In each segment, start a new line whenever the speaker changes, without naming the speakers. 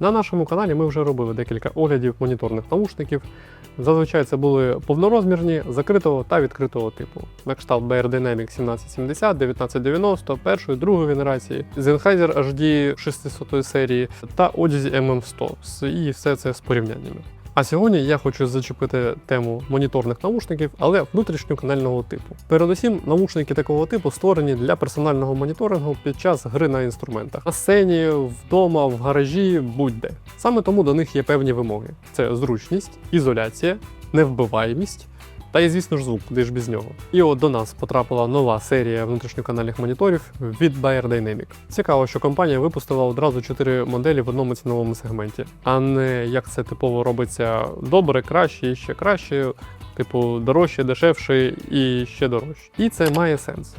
На нашому каналі ми вже робили декілька оглядів моніторних наушників. Зазвичай це були повнорозмірні, закритого та відкритого типу. На кшталт BR Dynamic 1770, 1990, першої, другої генерації, Sennheiser HD 600 серії та Odyssey MM100. І все це з порівняннями. А сьогодні я хочу зачепити тему моніторних наушників, але внутрішньоканального типу. Передусім, наушники такого типу створені для персонального моніторингу під час гри на інструментах на сцені, вдома, в гаражі, будь-де. Саме тому до них є певні вимоги: це зручність, ізоляція, невбиваємість. Та і, звісно ж, звук, куди ж без нього. І от до нас потрапила нова серія внутрішньоканальних моніторів від Bayer Dynamic. Цікаво, що компанія випустила одразу 4 моделі в одному ціновому сегменті, а не як це типово робиться добре, краще і ще краще, типу дорожче, дешевше і ще дорожче. І це має сенс.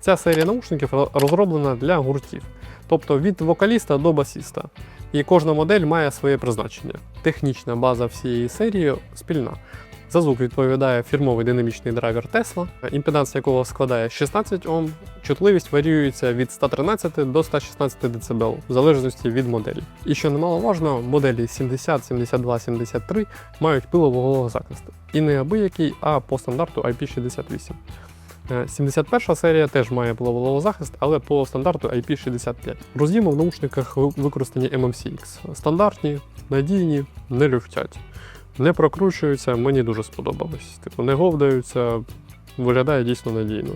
Ця серія наушників розроблена для гуртів, тобто від вокаліста до басіста. І кожна модель має своє призначення. Технічна база всієї серії спільна. За звук відповідає фірмовий динамічний драйвер Tesla, імпеданс якого складає 16 Ом. Чутливість варіюється від 113 до 116 дБ, в залежності від моделі. І що немаловажно, моделі 70, 72, 73 мають пилового захисту. І не абиякий, а по стандарту IP68. Е, 71 серія теж має пилового захист, але по стандарту IP65. Роз'єми в наушниках використані MMCX. Стандартні, надійні, не люфтять не прокручуються, мені дуже сподобалось. Типу, не говдаються, виглядає дійсно надійно.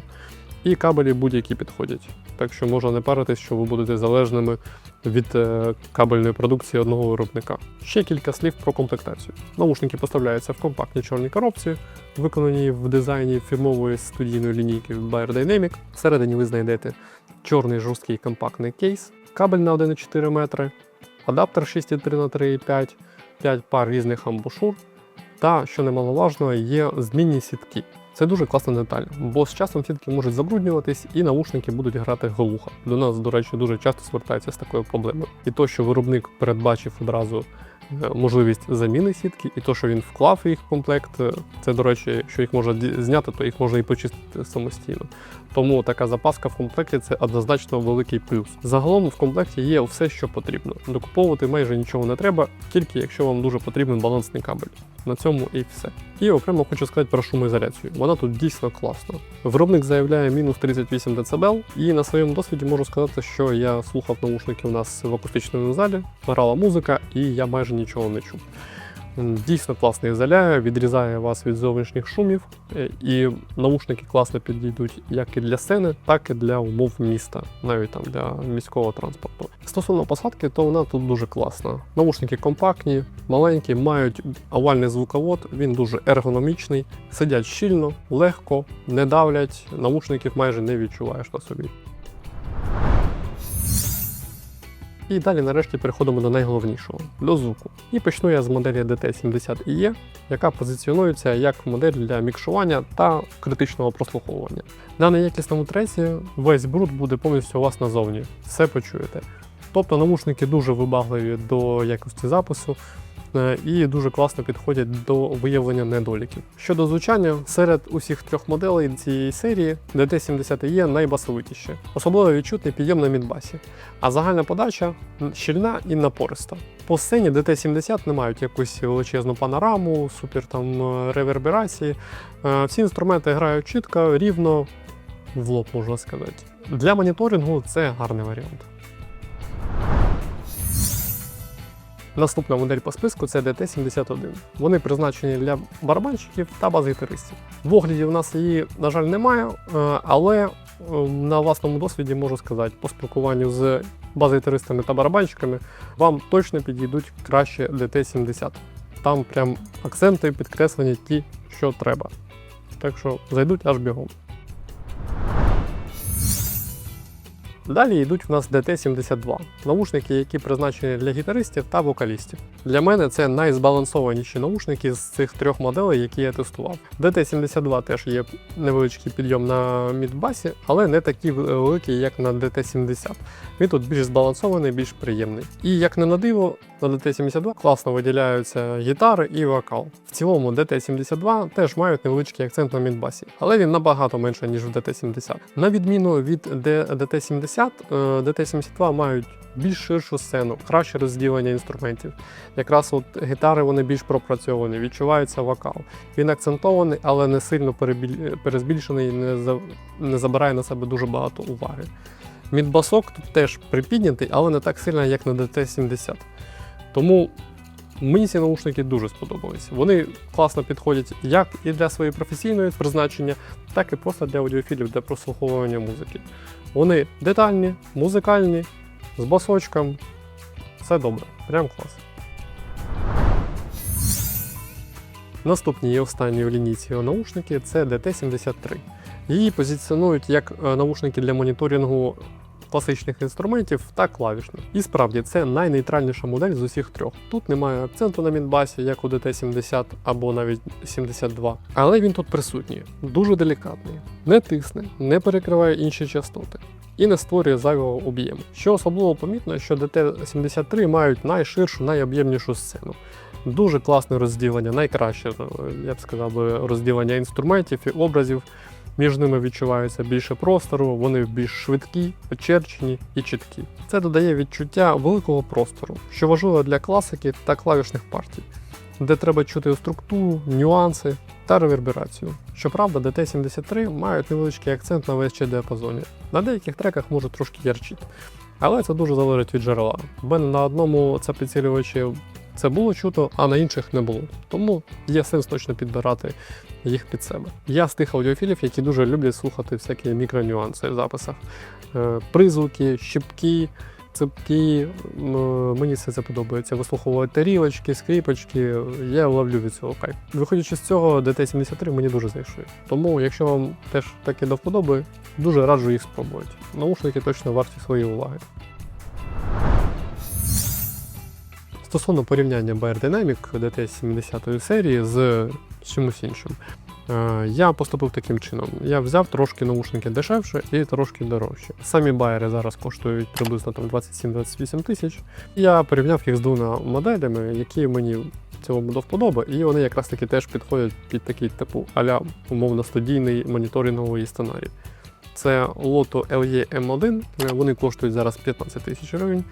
І кабелі будь-які підходять. Так що можна не паритись, що ви будете залежними від е, кабельної продукції одного виробника. Ще кілька слів про комплектацію. Наушники поставляються в компактній чорній коробці, виконані в дизайні фірмової студійної лінійки Bayer. Всередині ви знайдете чорний жорсткий компактний кейс, кабель на 1,4 метри, адаптер 6,3 на 3,5, 5 пар різних амбушур, та, що немаловажно, є змінні сітки. Це дуже класна деталь, бо з часом сітки можуть забруднюватись і наушники будуть грати глухо. До нас, до речі, дуже часто звертаються з такою проблемою. І то, що виробник передбачив одразу е, можливість заміни сітки, і то, що він вклав їх в комплект, е, це, до речі, якщо їх можна зняти, то їх можна і почистити самостійно. Тому така запаска в комплекті це однозначно великий плюс. Загалом в комплекті є все, що потрібно. Докуповувати майже нічого не треба, тільки якщо вам дуже потрібен балансний кабель. На цьому і все. І окремо хочу сказати про шумоізоляцію. Вона тут дійсно класна. Виробник заявляє мінус 38 дБ, і на своєму досвіді можу сказати, що я слухав наушники у нас в акустичному залі, грала музика, і я майже нічого не чув. Дійсно класно ізоляє, відрізає вас від зовнішніх шумів, е, і наушники класно підійдуть як і для сцени, так і для умов міста, навіть там для міського транспорту. Стосовно посадки, то вона тут дуже класна. Наушники компактні, маленькі, мають овальний звуковод, він дуже ергономічний, сидять щільно, легко, не давлять, наушників майже не відчуваєш на собі. І далі нарешті переходимо до найголовнішого до звуку. І почну я з моделі DT70IE, яка позиціонується як модель для мікшування та критичного прослуховування. На неякісному тресі весь бруд буде повністю у вас назовні, все почуєте. Тобто навушники дуже вибагливі до якості запису і дуже класно підходять до виявлення недоліків. Щодо звучання, серед усіх трьох моделей цієї серії DT70E найбасовитіше, особливо відчутний підйом на мідбасі, а загальна подача щільна і напориста. По сцені DT70 не мають якусь величезну панораму, супер там е, реверберації. Е, Всі інструменти грають чітко, рівно, в лоб можна сказати. Для моніторингу це гарний варіант. Наступна модель по списку це DT71. Вони призначені для барабанщиків та бас-гітаристів. В огляді в нас її, на жаль, немає, е, але е, на власному досвіді можу сказати, по спілкуванню з бас-гітаристами та барабанщиками вам точно підійдуть краще DT70. Там прям акценти підкреслені ті, що треба. Так що зайдуть аж бігом. Далі йдуть в нас DT72 наушники, які призначені для гітаристів та вокалістів. Для мене це найзбалансованіші наушники з цих трьох моделей, які я тестував. DT72 теж є невеличкий підйом на мідбасі, але не такий великий, як на DT70. Він тут більш збалансований, більш приємний. І як не на диво, на DT72 класно виділяються гітари і вокал. В цілому DT72 теж мають невеличкий акцент на мідбасі, але він набагато менше, ніж в DT70. На відміну від D- DT70, е, DT72 мають більш ширшу сцену, краще розділення інструментів. Якраз от гітари вони більш пропрацьовані, відчувається вокал. Він акцентований, але не сильно перезбільшений, не, не забирає на себе дуже багато уваги. Мідбасок тут теж припіднятий, але не так сильно, як на DT70. Тому мені ці наушники дуже сподобались. Вони класно підходять як і для своєї професійної призначення, так і просто для аудіофілів для прослуховування музики. Вони детальні, музикальні, з басочком. Все добре, прям клас. Наступні і останні у лінійці наушники це DT73. Її позиціонують як е, наушники для моніторингу класичних інструментів та клавішних. І справді це найнейтральніша модель з усіх трьох. Тут немає акценту на мінбасі, як у DT70 або навіть 72. Але він тут присутній, дуже делікатний, не тисне, не перекриває інші частоти. І не створює зайвого об'єму. Що особливо помітно, що DT73 мають найширшу, найоб'ємнішу сцену. Дуже класне розділення, найкраще, я б сказав розділення інструментів і образів. Між ними відчувається більше простору, вони більш швидкі, очерчені і чіткі. Це додає відчуття великого простору, що важливо для класики та клавішних партій, де треба чути структуру, нюанси та реверберацію. Щоправда, DT73 мають невеличкий акцент на VSC діапазоні. На деяких треках може трошки ярчити. Але це дуже залежить від джерела. У мене на одному це підсилювачі це було чуто, а на інших не було. Тому є сенс точно підбирати їх під себе. Я з тих аудіофілів, які дуже люблять слухати всякі мікронюанси в записах. Е, Призвуки, щипки, цепки. Мені все це подобається. Вислуховувати тарілочки, скріпочки. Я ловлю від цього кайф. Виходячи з цього, DT73 мені дуже зайшли. Тому, якщо вам теж таке до вподоби, дуже раджу їх спробувати. Наушники точно варті своєї уваги. Стосовно порівняння Bayer Dynamic DT70 серії з чимось іншим. Е, Я поступив таким чином. Я взяв трошки наушники дешевше і трошки дорожче. Самі байери зараз коштують приблизно там 27-28 тисяч. Я порівняв їх з двома моделями, які мені в цілому до вподоби, і вони якраз таки теж підходять під такий типу аля умовно студійний моніторинговий сценарій. Це Lotto LE M1, е, вони коштують зараз 15 тисяч гривень.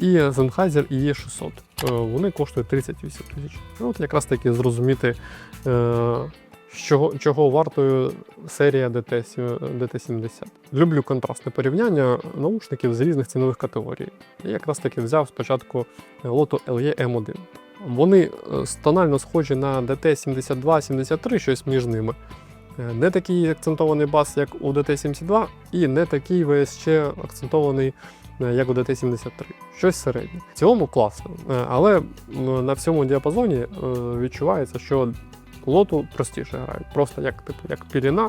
І Sennheiser IE600. Е, Вони коштують 38 тисяч. От якраз таки зрозуміти, е, чого, чого вартою серія DT, DT70. Люблю контрастне порівняння наушників з різних цінових категорій. І якраз таки взяв спочатку Lotto LE M1. Вони е, тонально схожі на DT72-73, щось між ними. Не такий акцентований бас, як у DT72, і не такий VSC акцентований, як у DT73. Щось середнє. В цілому класно. Е, Але на всьому діапазоні е, відчувається, що лоту простіше грають. Просто як, типу, як піліна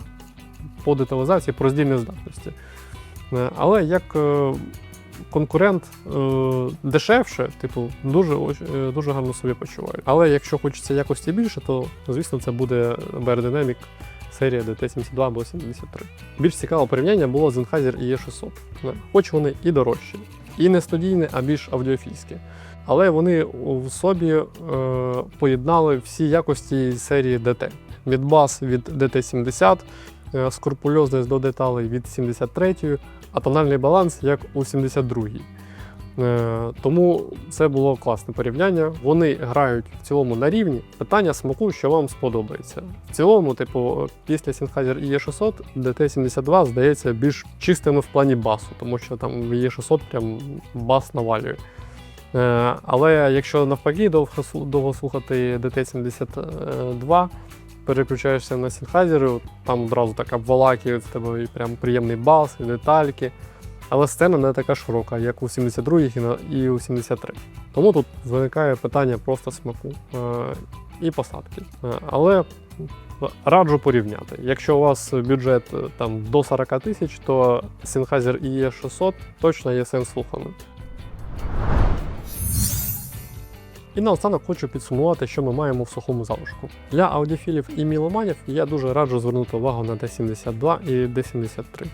по деталізації, по роздільній здатності. Е, Але як е, конкурент е, дешевше, типу, дуже, е, дуже гарно собі почувають. Але якщо хочеться якості більше, то звісно це буде Bayer Dynamic серія DT72 або 73. Більш цікаве порівняння було з Sennheiser IE600. Е, Хоч вони і дорожчі, і не студійні, а більш аудіофільські. Але вони в собі е, поєднали всі якості серії DT. Мідбас від DT70, е, скрупульозність до деталей від 73, а тональний баланс як у 72-й. Е, тому це було класне порівняння. Вони грають в цілому на рівні. Питання смаку, що вам сподобається. В цілому, типу, після Sennheiser IE600 DT72 здається більш чистими в плані басу, тому що там в IE600 прям бас навалює. Е, Але якщо навпаки довго, довго слухати DT72, переключаєшся на Sennheiser, там одразу так обволакує з тебе і прям приємний бас, і детальки. Але сцена не така широка, як у 72 і у 73. Тому тут виникає питання просто смаку е, і посадки. Е, але раджу порівняти. Якщо у вас бюджет е, там до 40 тисяч, то Sennheiser IE600 точно є сенс слуханути. І наостанок хочу підсумувати, що ми маємо в сухому залишку. Для аудіофілів і міломанів я дуже раджу звернути увагу на D72 і D73.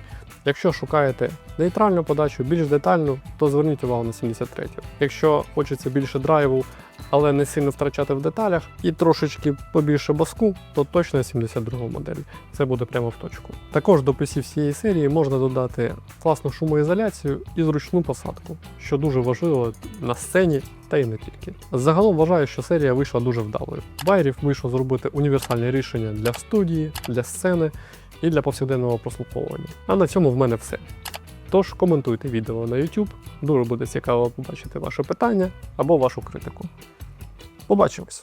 Якщо шукаєте нейтральну подачу, більш детальну, то зверніть увагу на 73. Якщо хочеться більше драйву, але не сильно втрачати в деталях і трошечки побільше баску, то точно 72 модель. Це буде прямо в точку. Також до плюсів всієї серії можна додати класну шумоізоляцію і зручну посадку, що дуже важливо на сцені та й не тільки. Загалом вважаю, що серія вийшла дуже вдалою. Байрів вийшло зробити універсальне рішення для студії, для сцени і для повсякденного прослуховування. А на цьому в мене все. Тож коментуйте відео на YouTube, дуже буде цікаво побачити ваше питання або вашу критику. Побачимось!